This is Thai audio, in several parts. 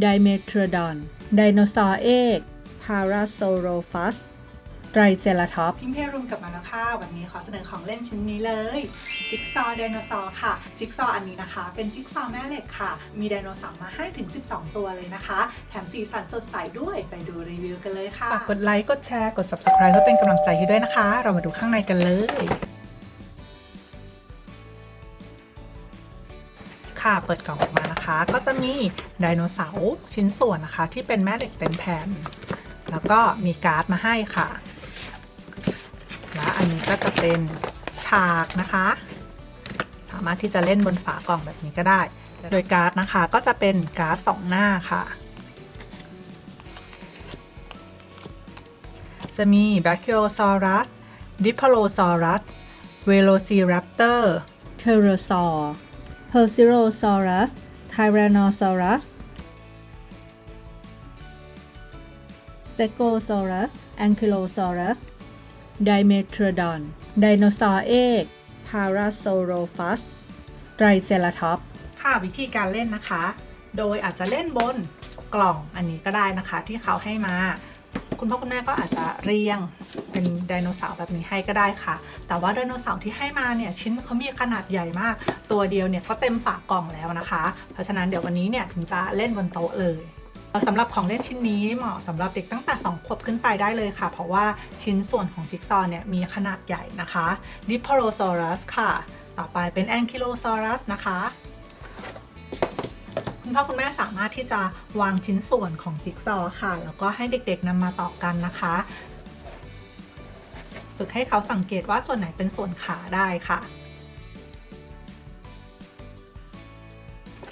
ไดเมทรดอน ไดโนเสาร์เอกพาราโซโรฟัสไตรเซราทอปพิมพ์เพรุมกลับมาแล้วค่ะวันนี้ขอเสนอของเล่นชิ้นนี้เลย จิ๊กซอว์ไดโนเสาร์ค่ะ จิ๊กซอว์อันนี้นะคะ เป็นจิ๊กซอว์แม่เหล็กค่ะ มีไดโนเสาร์มาให้ถึง 12 ตัวเลยนะคะ แถมสีสันสดใสด้วยไปดูรีวิวกันเลยค่ะ ฝากกดไลค์ กดแชร์ กด subscribe เพื่อเป็นกำลังใจให้ด้วยนะคะ เรามาดูข้างในกันเลย ค่ะ เปิดกล่องออกมานะคะ ก็จะมีไดโนเสาร์ชิ้นส่วนนะคะ ที่เป็นแม่เหล็กเป็นแผ่น แล้วก็มีการ์ดมาให้ค่ะ และอันนี้ก็จะเป็นฉากนะคะ สามารถที่จะเล่นบนฝากล่องแบบนี้ก็ได้ โดยการ์ดนะคะก็จะเป็นการ์ดสองหน้าค่ะ จะมี b a c h i o s a u r u s Diplodocus Velociraptor เทโรซอร์เพอร์ซิโรซอรัสไทแรซอรัสส Perserosaurus Tyrannosaurus Stegosaurus Ankylosaurus Dimetrodon ไดโนเสาร์เอก Parasaurolophus Triceratops ค่ะวิธีการเล่นนะคะ โดยอาจจะเล่นบนกล่องอันนี้ก็ได้นะคะที่เขาให้มา คุณพ่อคุณแม่ก็อาจจะเรียงเป็นไดโนเสาร์แบบนี้ให้ก็ได้ค่ะ แต่ว่าไดโนเสาร์ที่ให้มาเนี่ยชิ้นเขามีขนาดใหญ่มาก ตัวเดียวเนี่ยก็เต็มฝากกล่องแล้วนะคะ เพราะฉะนั้นเดี๋ยววันนี้เนี่ยถึงจะเล่นบนโต๊ะเลยสำหรับของเล่นชิ้นนี้เหมาะสำหรับเด็กตั้งแต่ 2 ขวบขึ้นไปได้เลยค่ะ เพราะว่าชิ้นส่วนของจิ๊กซอว์เนี่ยมีขนาดใหญ่นะคะ Diplodocus ค่ะ ต่อไปเป็น Ankylosaurus นะคะ คุณพ่อคุณแม่สามารถที่จะวางชิ้นส่วนของจิ๊กซอว์ค่ะ แล้วก็ให้เด็กๆนำมาต่อกันนะคะฝึกให้เขาสังเกตว่าส่วนไหนเป็นส่วนขาได้ค่ะ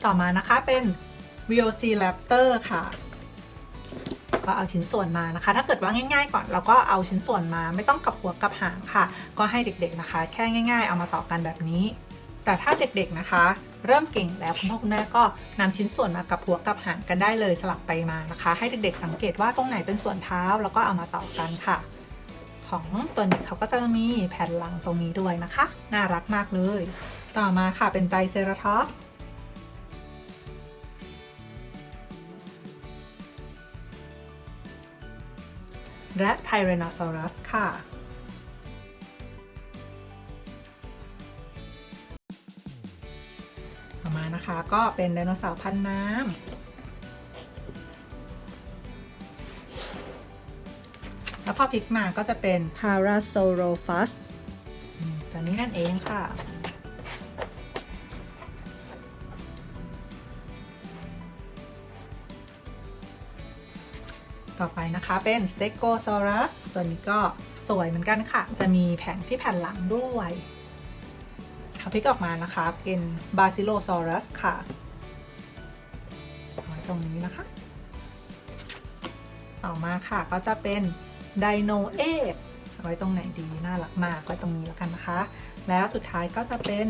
ต่อมานะคะเป็น VOC Raptor ค่ะ ก็เอาชิ้นส่วนมานะคะ ถ้าเกิดว่าง่าย ๆ ก่อนเราก็เอาชิ้นส่วนมาไม่ต้องกับหัวกับหางค่ะ ก็ให้เด็กๆนะคะ แค่ง่าย ๆ เอามาต่อกันแบบนี้ แต่ถ้าเด็กๆนะคะ เริ่มเก่งแล้วคุณพ่อคุณแม่ก็นำชิ้นส่วนมากับหัวกับหางกันได้เลยสลับไปมานะคะ ให้เด็กๆสังเกตว่าตรงไหนเป็นส่วนเท้าแล้วก็เอามาต่อกันค่ะ ของตัวนี้เขาก็จะมีแผ่นหลังตรงนี้ด้วยนะคะ น่ารักมากเลย ต่อมาค่ะเป็นไตรเซราทอปและไทเรโนซอรัสค่ะ่อมานะคะ ก็เป็นไดโนเสาร์พันน้ำแล้วพอพลิกมาก็จะเป็นพาราโซโรฟัสอืมตัวนี้นั่นเองค่ะ ต่อไปนะคะเป็น Stegosaurus ตัวนี้ก็สวยเหมือนกันค่ะ จะมีแผงที่แผ่นหลังด้วย เขาพลิกออกมานะคะ เป็น Basilosaurus ค่ะไว้ตรงนี้นะคะ ต่อมาค่ะก็จะเป็น Dino a p e เอาไว้ตรงไหนดี น่ารักมากไว้ตรงนี้แล้วกันนะคะ แล้วสุดท้ายก็จะเป็น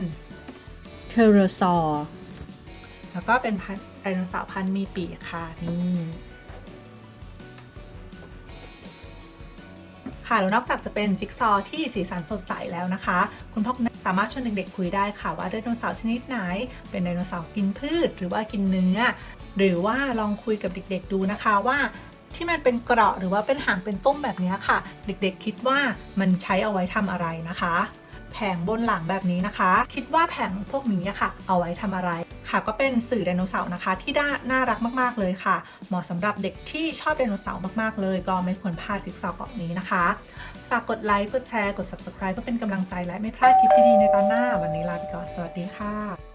เทโรซอร์แล้วก็เป็นพันไดโนเสาร์พันธุ์มีปีกค่ะนี่ ค่ะแล้วนอกจากจะเป็นจิ๊กซอว์ที่สีสันสดใสแล้วนะคะ คุณพ่อคุณแม่สามารถชวนเด็กๆคุยได้ค่ะ ว่าไดโนเสาร์ชนิดไหน เป็นไดโนเสาร์กินพืช หรือว่ากินเนื้อ หรือว่าลองคุยกับเด็กๆดูนะคะว่าที่มันเป็นเกราะหรือว่าเป็นหางเป็นตุ้มแบบนี้ค่ะ เด็กๆคิดว่ามันใช้เอาไว้ทำอะไรนะคะ แผงบนหลังแบบนี้นะคะ คิดว่าแผงพวกนี้ค่ะ เอาไว้ทำอะไรค่ะ ก็เป็นสื่อไดโนเสาร์นะคะ ที่น่าน่ารักมากๆเลยค่ะ เหมาะสำหรับเด็กที่ชอบไดโนเสาร์มากๆเลย ก็ไม่ควรพลาดจิ๊กซอว์กล่องนี้นะคะ ฝากกดไลค์กดแชร์กด subscribe เพื่อเป็นกำลังใจและไม่พลาดคลิปดีๆในตอนหน้า วันนี้ลาไปก่อนสวัสดีค่ะ